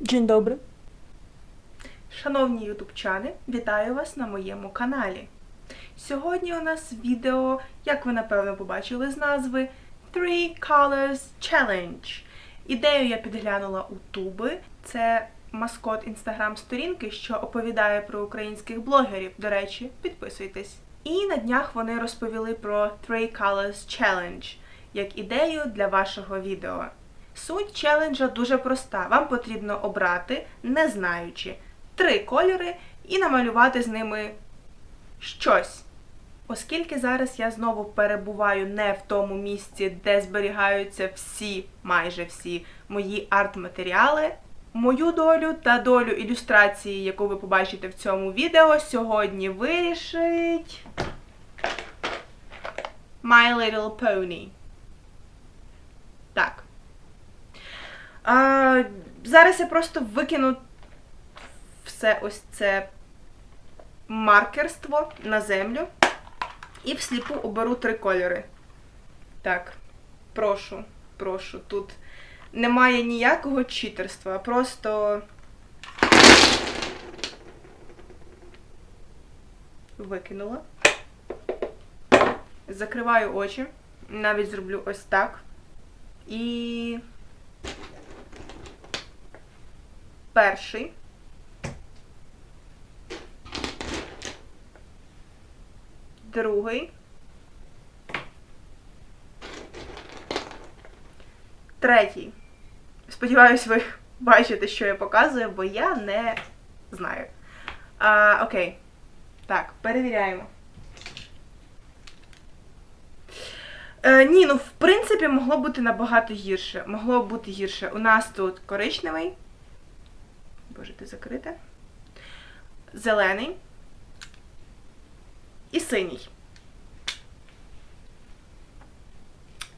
Dzień dobry. Шановні ютубчани, вітаю вас на моєму каналі. Сьогодні у нас відео, як ви напевно побачили з назви, Three Colors Challenge. Ідею я підглянула у Туби. Це маскот інстаграм-сторінки, що оповідає про українських блогерів. До речі, підписуйтесь. І на днях вони розповіли про Three Colors Challenge як ідею для вашого відео. Суть челенджа дуже проста. Вам потрібно обрати, не знаючи, три кольори і намалювати з ними щось. Оскільки зараз я знову перебуваю не в тому місці, де зберігаються всі, майже всі мої арт-матеріали, мою долю та долю ілюстрації, яку ви побачите в цьому відео, сьогодні вирішить My Little Pony. Так. А, зараз я просто викину все ось це маркерство на землю і всліпу оберу три кольори. Так, прошу, прошу, тут немає ніякого читерства, просто викинула. Закриваю очі, навіть зроблю ось так. І перший. Другий. Третій. Сподіваюсь, ви бачите, що я показую, бо я не знаю. А, окей. Так, перевіряємо. Е, ні, ну в принципі могло бути набагато гірше. Могло бути гірше. У нас тут коричневий. Боже, ти закрита. Зелений. І синій.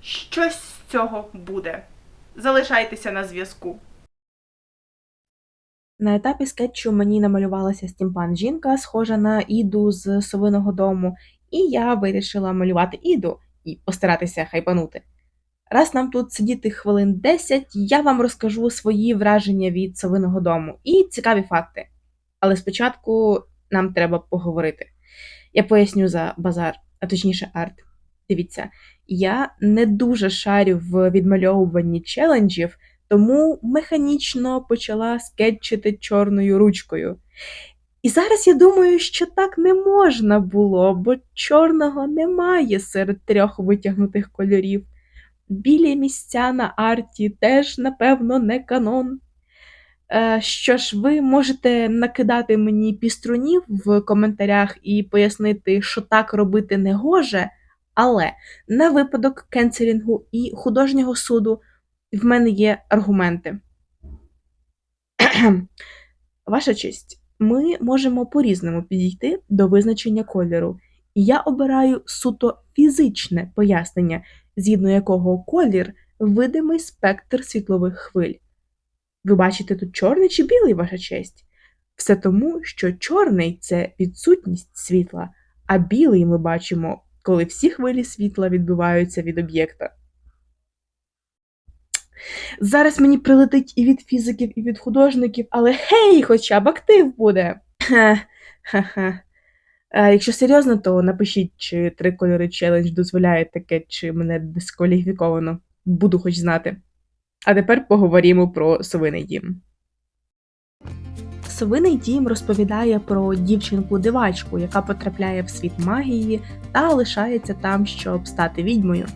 Щось з цього буде. Залишайтеся на зв'язку. На етапі скетчу мені намалювалася стімпан жінка, схожа на Іду з совиного дому, і я вирішила малювати Іду і постаратися хайпанути. Раз нам тут сидіти хвилин 10, я вам розкажу свої враження від совиного дому і цікаві факти. Але спочатку нам треба поговорити. Я поясню за базар, а точніше арт. Дивіться, я не дуже шарю в відмальовуванні челенджів, тому механічно почала скетчити чорною ручкою. І зараз я думаю, що так не можна було, бо чорного немає серед трьох витягнутих кольорів. Білі місця на арті теж, напевно, не канон. Е, Що ж, ви можете накидати мені піструнів в коментарях і пояснити, що так робити не гоже, але на випадок кенселінгу і художнього суду в мене є аргументи. Ваша честь, ми можемо по-різному підійти до визначення кольору, і я обираю суто фізичне пояснення, згідно якого колір видимий спектр світлових хвиль. Ви бачите тут чорний чи білий, ваша честь? Все тому, що чорний це відсутність світла, а білий ми бачимо, коли всі хвилі світла відбиваються від об'єкта. Зараз мені прилетить і від фізиків, і від художників, але гей, хоча б актив буде. Ха-ха. Е, Якщо серйозно, то напишіть, чи три кольори челендж дозволяє таке, чи мене дискваліфіковано. Буду хоч знати. А тепер поговоримо про совиний дім. Совиний дім розповідає про дівчинку-дивачку, яка потрапляє в світ магії та лишається там, щоб стати відьмою.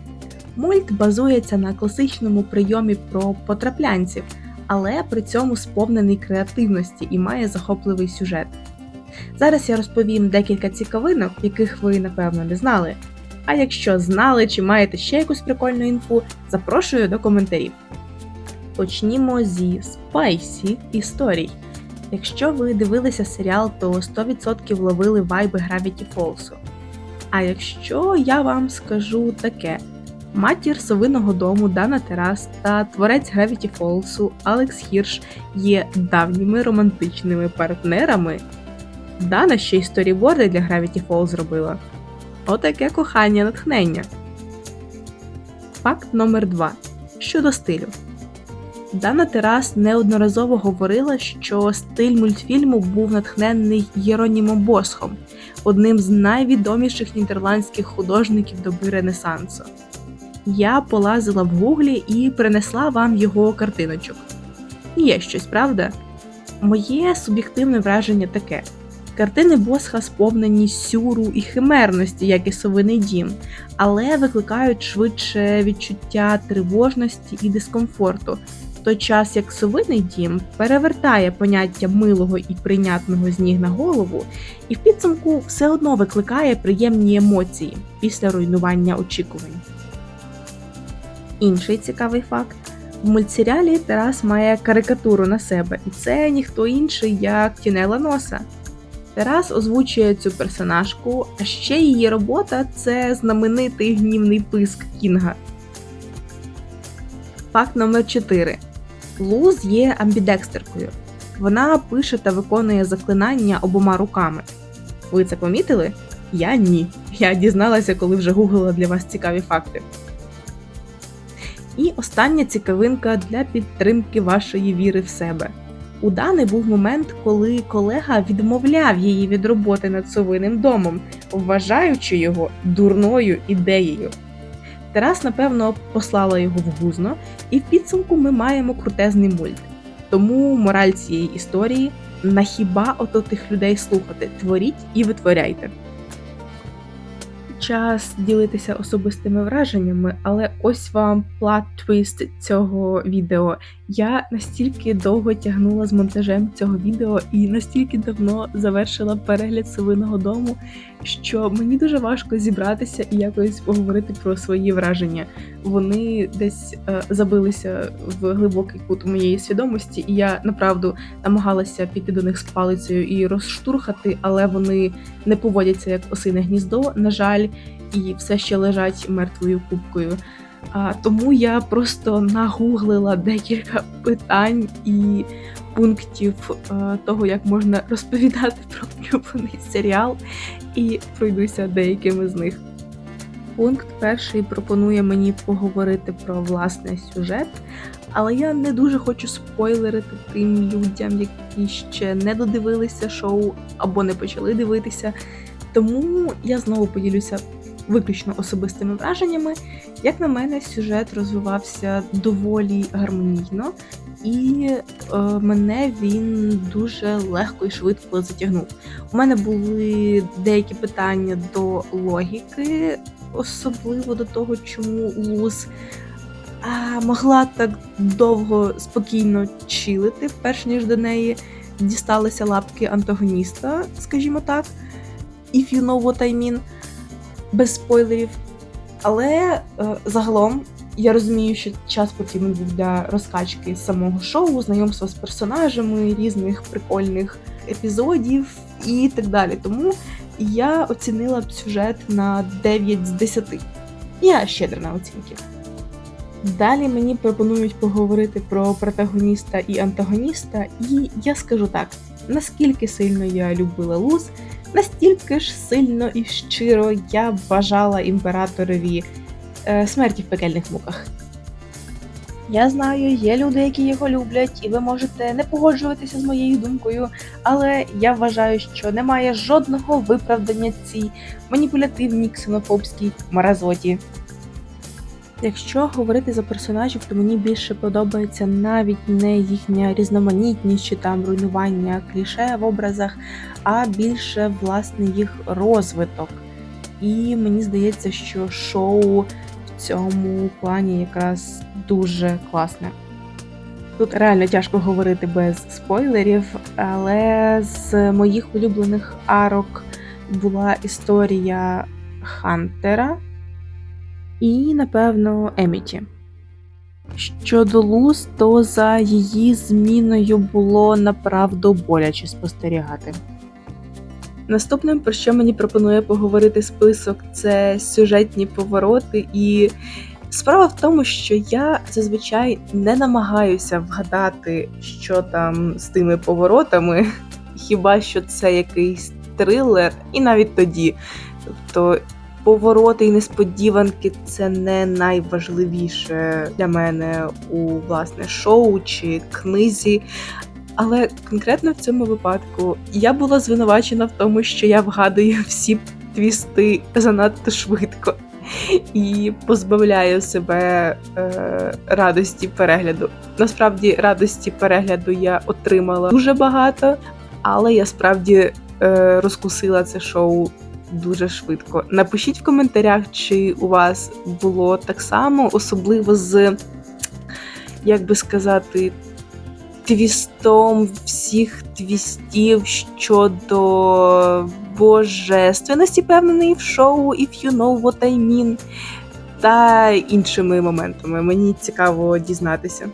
Мульт базується на класичному прийомі про потраплянців, але при цьому сповнений креативності і має захопливий сюжет. Зараз я розповім декілька цікавинок, яких ви, напевно, не знали. А якщо знали чи маєте ще якусь прикольну інфу, запрошую до коментарів. Почнімо зі спайсі історій. Якщо ви дивилися серіал, то 100% ловили вайби Gravity Falls. А якщо я вам скажу таке: матір совиного дому Дана Терас та творець Gravity Falls Алекс Хірш є давніми романтичними партнерами. Дана ще й сторіборди для Gravity Falls зробила. Отаке кохання натхнення. Факт номер 2 щодо стилю. Дана Терас неодноразово говорила, що стиль мультфільму був натхнений Єронімом Босхом, одним з найвідоміших нідерландських художників доби Ренесансу. Я полазила в гуглі і принесла вам його картиночок. Є щось, правда? Моє суб'єктивне враження таке: картини Босха сповнені сюру і химерності, як і совиний дім, але викликають швидше відчуття тривожності і дискомфорту, в той час як совиний дім перевертає поняття милого і прийнятного з ніг на голову, і в підсумку все одно викликає приємні емоції після руйнування очікувань. Інший цікавий факт. В мультсеріалі Тарас має карикатуру на себе, і це ніхто інший, як Тінела Носа. Тарас озвучує цю персонажку, а ще її робота це знаменитий гнівний писк Кінга. Факт номер 4. Луз є амбідекстеркою. Вона пише та виконує заклинання обома руками. Ви це помітили? Я ні. Я дізналася, коли вже гуглила для вас цікаві факти. І остання цікавинка для підтримки вашої віри в себе. У Дани був момент, коли колега відмовляв її від роботи над совиним домом, вважаючи його дурною ідеєю. Тарас, напевно, послала його в гузно, і в підсумку ми маємо крутезний мульт. Тому мораль цієї історії на хіба ото тих людей слухати, творіть і витворяйте. Час ділитися особистими враженнями, але ось вам плат-твіст цього відео. Я настільки довго тягнула з монтажем цього відео і настільки давно завершила перегляд совиного дому, що мені дуже важко зібратися і якось поговорити про свої враження. Вони десь е, забилися в глибокий кут моєї свідомості, і я направду намагалася піти до них з палицею і розштурхати, але вони не поводяться як осине гніздо, на жаль, і все ще лежать мертвою кубкою. А, тому я просто нагуглила декілька питань і пунктів е, того, як можна розповідати про улюблений серіал, і пройдуся деякими з них. Пункт перший пропонує мені поговорити про власний сюжет, але я не дуже хочу спойлерити тим людям, які ще не додивилися шоу або не почали дивитися. Тому я знову поділюся виключно особистими враженнями. Як на мене, сюжет розвивався доволі гармонійно, і е, мене він дуже легко і швидко затягнув. У мене були деякі питання до логіки, особливо до того, чому Луз а, могла так довго спокійно чилити, перш ніж до неї дісталися лапки антагоніста, скажімо так. If you know what I mean, без спойлерів. Але е, загалом я розумію, що час потрібен був для розкачки самого шоу, знайомства з персонажами, різних прикольних епізодів і так далі. Тому я оцінила б сюжет на 9 з 10. Я щедра на оцінки. Далі мені пропонують поговорити про протагоніста і антагоніста, і я скажу так: наскільки сильно я любила Луз, настільки ж сильно і щиро я бажала імператорові е, смерті в пекельних муках. Я знаю, є люди, які його люблять, і ви можете не погоджуватися з моєю думкою, але я вважаю, що немає жодного виправдання цій маніпулятивній ксенофобській маразоті. Якщо говорити за персонажів, то мені більше подобається навіть не їхня різноманітність чи там руйнування кліше в образах, а більше власне їх розвиток. І мені здається, що шоу в цьому плані якраз дуже класне. Тут реально тяжко говорити без спойлерів, але з моїх улюблених арок була історія Хантера і, напевно, Еміті. Щодо Луз, то за її зміною було направду боляче спостерігати. Наступним, про що мені пропонує поговорити список, це сюжетні повороти. І справа в тому, що я зазвичай не намагаюся вгадати, що там з тими поворотами, хіба що це якийсь трилер, і навіть тоді. Тобто повороти і несподіванки це не найважливіше для мене у власне шоу чи книзі. Але конкретно в цьому випадку я була звинувачена в тому, що я вгадую всі твісти занадто швидко і позбавляю себе е, радості перегляду. Насправді, радості перегляду я отримала дуже багато, але я справді е, розкусила це шоу дуже швидко. Напишіть в коментарях, чи у вас було так само, особливо з, як би сказати, твістом всіх твістів щодо божественності, певної в шоу If You Know What I Mean, та іншими моментами. Мені цікаво дізнатися.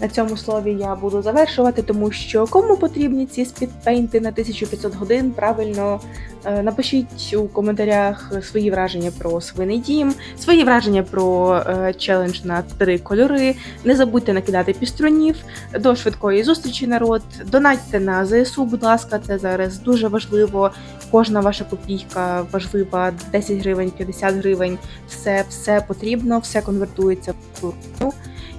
На цьому слові я буду завершувати, тому що кому потрібні ці спідпейнти на 1500 годин, правильно е, напишіть у коментарях свої враження про свиний дім, свої враження про е, челендж на три кольори. Не забудьте накидати пістронів. До швидкої зустрічі, народ. Донатьте на ЗСУ, будь ласка, це зараз дуже важливо. Кожна ваша копійка важлива, 10 гривень, 50 гривень. Все, все потрібно, все конвертується в турну.